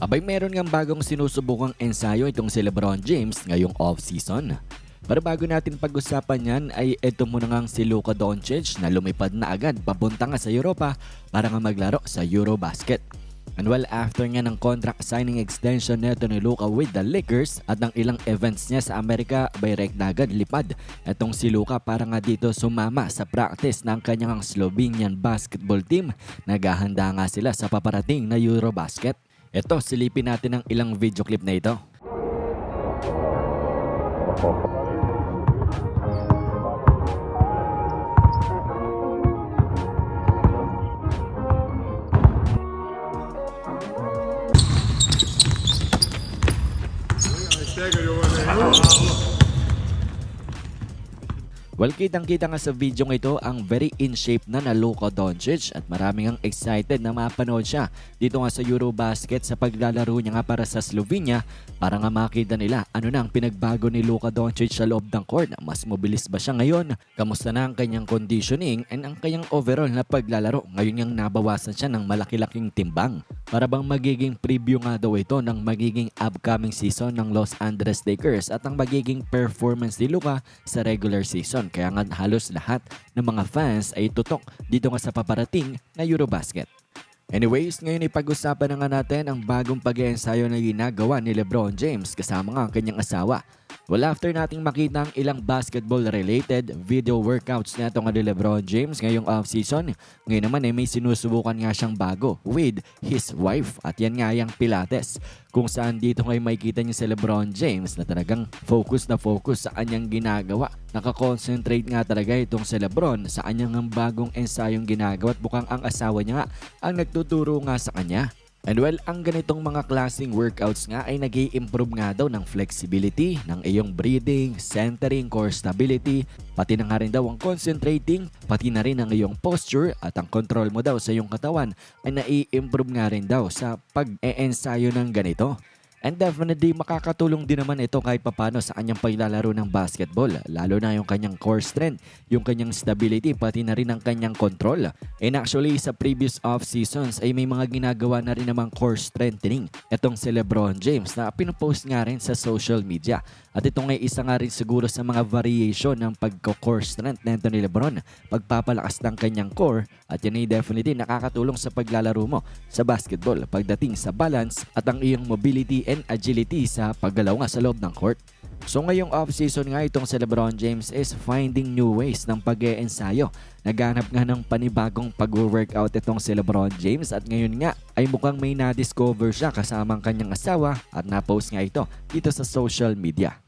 Abay meron ngang bagong sinusubukang ensayo itong si Lebron James ngayong off-season. Pero bago natin pag-usapan yan ay eto muna ngang si Luka Doncic na lumipad na agad papunta nga sa Europa para nga maglaro sa Eurobasket. And well, after nga ng contract signing extension neto ni Luka with the Lakers at ng ilang events niya sa Amerika, na agad lipad etong si Luka para nga dito sumama sa practice ng kanyang Slovenian basketball team. Naghahanda nga sila sa paparating na Eurobasket. Ito, silipin natin ang ilang video clip na ito. Sehr gut, Johannes. Well, kitang-kita nga sa video ito ang very in shape na na Luka Doncic at maraming ang excited na mapanood siya dito nga sa Eurobasket sa paglalaro niya nga para sa Slovenia para nga makita nila ano na ang pinagbago ni Luka Doncic sa loob ng court. Mas mobilis ba siya ngayon? Kamusta na ang kanyang conditioning and ang kanyang overall na paglalaro? Ngayon niyang nabawasan siya ng malaki-laking timbang. Para bang magiging preview nga daw ito ng magiging upcoming season ng Los Angeles Lakers at ang magiging performance ni Luka sa regular season. Kaya nga halos lahat ng mga fans ay tutok dito nga sa paparating na Eurobasket. Anyways, ngayon ipag-usapan na nga natin ang bagong pag-iensayo na ginagawa ni Lebron James kasama nga ang kanyang asawa. Well, after nating makita ang ilang basketball-related video workouts na ito ni Lebron James ngayong off-season, ngayon naman ay may sinusubukan nga siyang bago with his wife at yan nga yung Pilates kung saan dito ngayon makikita niyo si Lebron James na talagang focus na focus sa kanyang ginagawa. Nakakonsentrate nga talaga itong si Lebron sa kanyang bagong ensayong ginagawa at bukang ang asawa niya nga ang nagtuturo nga sa kanya. And well, ang ganitong mga klaseng workouts nga ay nag improve nga daw ng flexibility, ng iyong breathing, centering, core stability, pati na nga rin daw ang concentrating, pati na rin ang iyong posture at ang control mo daw sa iyong katawan ay nai-improve nga rin daw sa pag-e-ensayo ng ganito. And definitely makakatulong din naman ito kahit papano sa kanyang paglalaro ng basketball. Lalo na yung kanyang core strength, yung kanyang stability, pati na rin ang kanyang control. And actually sa previous off seasons ay may mga ginagawa na rin namang core strengthening. Itong si Lebron James na pinupost nga rin sa social media. At ito nga isa nga rin siguro sa mga variation ng pagko-core strength na ito ni Lebron. Pagpapalakas ng kanyang core at yan ay definitely nakakatulong sa paglalaro mo sa basketball pagdating sa balance at ang iyong mobility and agility sa paggalaw nga sa loob ng court. So ngayong off-season nga itong si Lebron James is finding new ways ng pag ensayo Naghanap nga ng panibagong pag-workout itong si Lebron James at ngayon nga ay mukhang may na-discover siya kasama ang kanyang asawa at na-post nga ito dito sa social media.